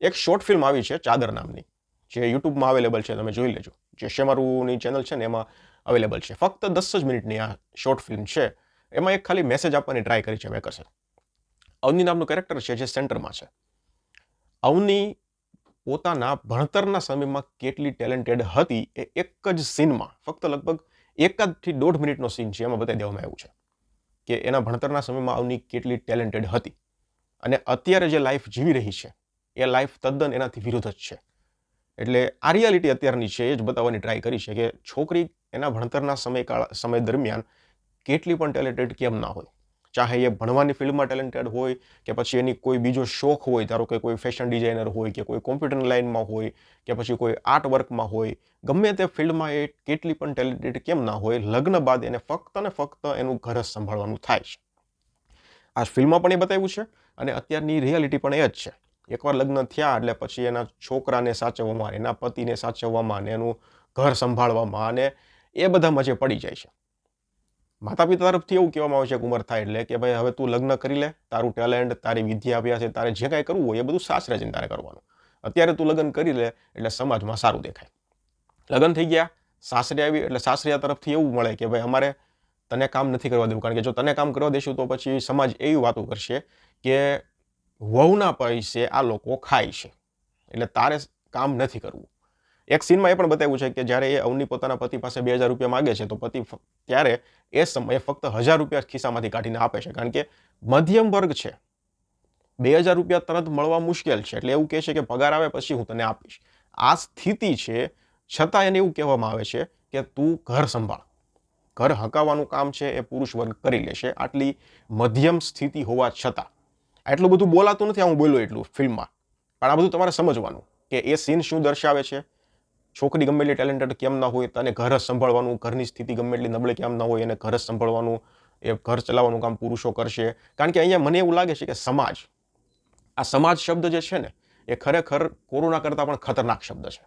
એક short film આવી છે, ચાદર નામની, જે યુટ્યુબમાં અવેલેબલ છે, તમે જોઈ લેજો. જે શેમારુની ચેનલ છે ને, એમાં અવેલેબલ છે. ફક્ત દસ જ મિનિટની આ શોર્ટ ફિલ્મ છે. એમાં એક ખાલી મેસેજ આપવાની ટ્રાય કરી છે મેકર્સે અવની નામનું કેરેક્ટર છે, જે સેન્ટરમાં છે. અવની પોતાના ભણતરના સમયમાં કેટલી ટેલેન્ટેડ હતી એ એક જ સીનમાં, ફક્ત લગભગ એકાદથી દોઢ મિનિટનો સીન છે, એમાં બતાવી દેવામાં આવ્યું છે કે એના ભણતરના સમયમાં અવની કેટલી ટેલેન્ટેડ હતી. અને અત્યારે જે લાઈફ જીવી રહી છે એ લાઈફ તદ્દન એનાથી વિરુદ્ધ જ છે. એટલે આ રિયાલિટી અત્યારની છે, એ જ બતાવવાની ટ્રાય કરી છે કે છોકરી એના ભણતરના સમયકાળ, સમય દરમિયાન કેટલી પણ ટેલેન્ટેડ કેમ ના હોય. ચાહે એ ભણવાની ફિલ્ડમાં ટેલેન્ટેડ હોય કે પછી એની કોઈ બીજો શોખ હોય, ધારો કે કોઈ ફેશન ડિઝાઇનર હોય કે કોઈ કોમ્પ્યુટર લાઇનમાં હોય કે પછી કોઈ આર્ટ વર્કમાં હોય, ગમે તે ફિલ્ડમાં એ કેટલી પણ ટેલેન્ટેડ કેમ ના હોય, લગ્ન બાદ એને ફક્ત ને ફક્ત એનું ઘર જ સંભાળવાનું થાય છે. આ ફિલ્મમાં પણ એ બતાવ્યું છે અને અત્યારની રિયાલિટી પણ એ જ છે. એકવાર લગ્ન થયા એટલે પછી એના છોકરાને સાચવવામાં, એના પતિને સાચવવામાં અને એનું ઘર સંભાળવામાં અને એ બધામાં જે પડી જાય છે. માતા પિતા તરફથી એવું કહેવામાં આવે છે કે ઉંમર થાય એટલે કે ભાઈ હવે તું લગ્ન કરી લે, તારું ટેલેન્ટ તારી વિદ્યા અભ્યાસ છે તારે જે કાંઈ કરવું હોય એ બધું સાસરે જઈને તારે કરવાનું. અત્યારે તું લગ્ન કરી લે એટલે સમાજમાં સારું દેખાય. લગ્ન થઈ ગયા, સાસરે આવી એટલે સાસરિયા તરફથી એવું મળે કે ભાઈ અમારે તને કામ નથી કરવા દેવું. કારણ કે જો તને કામ કરવા દેશું તો પછી સમાજ એવી વાતો કરશે કે વહુના પૈસે આ લોકો ખાય છે. એટલે તારે કામ નથી કરવું. એક સીનમાં એ પણ બતાવ્યું છે કે જ્યારે એ અવની પોતાના પતિ પાસે બે હજાર રૂપિયા માગે છે, તો પતિ ત્યારે એ સમયે ફક્ત હજાર રૂપિયા ખિસ્સામાંથી કાઢીને આપે છે. કારણ કે મધ્યમ વર્ગ છે. બે હજાર રૂપિયા તરત મળવા મુશ્કેલ છે. એટલે એવું કહે છે કે પગાર આવે પછી હું તને આપીશ. આ સ્થિતિ છે. છતાં એને એવું કહેવામાં આવે છે કે તું ઘર સંભાળ. ઘર હકાવવાનું કામ છે એ પુરુષ વર્ગ કરી લેશે આટલી મધ્યમ સ્થિતિ હોવા છતાં. આટલું બધું બોલાતું નથી હું બોલ્યો એટલું ફિલ્મમાં. પણ આ બધું તમારે સમજવાનું કે એ સીન શું દર્શાવે છે? છોકરી ગમે એટલી ટેલેન્ટેડ કેમ ના હોય, તને ઘર જ સંભાળવાનું, ઘરની સ્થિતિ ગમે એટલી નબળી કેમ ના હોય, એને ઘર જ સંભાળવાનું, એ ઘર ચલાવવાનું કામ પુરુષો કરશે. કારણ કે અહીંયા મને એવું લાગે છે કે સમાજ, આ સમાજ શબ્દ જે છે ને, એ ખરેખર કોરોના કરતાં પણ ખતરનાક શબ્દ છે.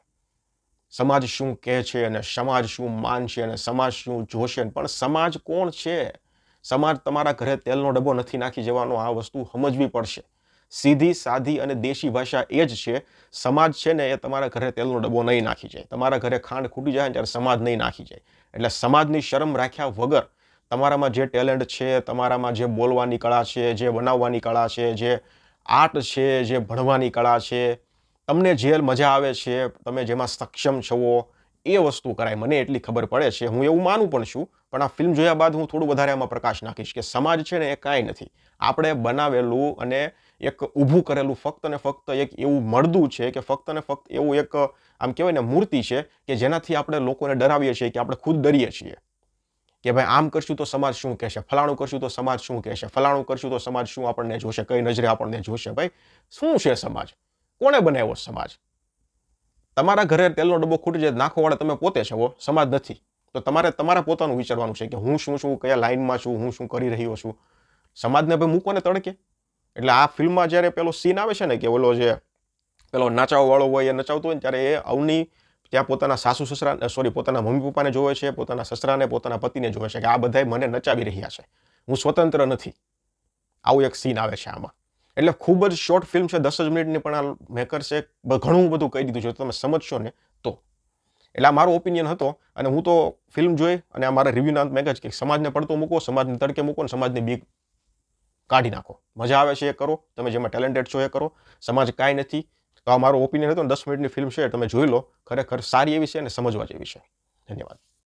સમાજ શું કહે છે અને સમાજ શું માનશે અને સમાજ શું જોશે? પણ સમાજ કોણ છે? સમાજ તમારા ઘરે તેલનો ડબ્બો નથી નાખી જવાનો, આ વસ્તુ સમજવી પડશે. સીધી સાદી અને દેશી ભાષા એ જ છે. સમાજ છે ને એ તમારા ઘરે તેલનો ડબ્બો નહીં નાખી જાય. તમારા ઘરે ખાંડ ખૂટી જાય ત્યારે સમાજ નહીં નાખી જાય. એટલે સમાજની શરમ રાખ્યા વગર તમારામાં જે ટેલેન્ટ છે, તમારામાં જે બોલવાની કળા છે, જે બનાવવાની કળા છે, જે આર્ટ છે, જે ભણવાની કળા છે, તમને જે મજા આવે છે, તમે જેમાં સક્ષમ છો એ વસ્તુ કરાય. મને એટલી ખબર પડે છે. હું એવું માનું પણ છું, પણ આ ફિલ્મ જોયા બાદ હું થોડું વધારે આમાં પ્રકાશ નાખીશ કે સમાજ છે ને એ કાંઈ નથી. આપણે બનાવેલું અને એક ઊભું કરેલું ફક્ત ને ફક્ત એક એવું મળદું છે કે ફક્ત ને ફક્ત એવું એક, આમ કહેવાય ને, મૂર્તિ છે કે જેનાથી આપણે લોકોને ડરાવીએ છીએ કે આપણે ખુદ ડરીએ છીએ. કે ભાઈ, આમ કરશું તો સમાજ શું કહેશે? ફલાણું કરશું તો સમાજ શું કહેશે? ફલાણું કરશું તો સમાજ શું આપણને જોશે? કઈ નજરે આપણને જોશે ભાઈ? શું છે સમાજ? કોણે બનાવ્યો સમાજ? તમારા ઘરે તેલનો ડબ્બો ખૂટી જાય નાખોવાળા તમે પોતે છો સમાજ નથી. તો તમારે તમારે પોતાનું વિચારવાનું છે કે હું શું છું, કયા લાઇનમાં છું, હું શું કરી રહ્યો છું. સમાજને ભાઈ મૂકો ને તડકે. એટલે આ ફિલ્મમાં જ્યારે પેલો સીન આવે છે ને કે ઓલો જે પેલો નાચાવવાળો હોય, એ નચાવતો હોય ને ત્યારે એ અવની ત્યાં પોતાના સાસુ સસરા સોરી પોતાના મમ્મી પપ્પાને જોવે છે, પોતાના સસરાને, પોતાના પતિને જોવે છે કે આ બધાય મને નચાવી રહ્યા છે. હું સ્વતંત્ર નથી. આવું એક સીન આવે છે આમાં. એટલે ખૂબ જ શોર્ટ ફિલ્મ છે, દસ જ મિનિટની પણ આ મેકર્સે ઘણું બધું કહી દીધું છે. તમે સમજશો ને, તો. એટલે આ મારો ઓપિનિયન હતો અને હું તો ફિલ્મ જોઈ અને આ મારા રિવ્યુના અંત મેં જ કે સમાજને પડતો મૂકો સમાજને તડકે મૂકો અને સમાજની બીક કાઢી નાખો. મજા આવે છે એ કરો. તમે જેમાં ટેલેન્ટેડ છો એ કરો. સમાજ કાંઈ નથી. તો આ મારો ઓપિનિયન હતો દસ મિનિટની ફિલ્મ છે તમે જોઈ લો. ખરેખર સારી એવી છે અને સમજવા જેવી છે. ધન્યવાદ.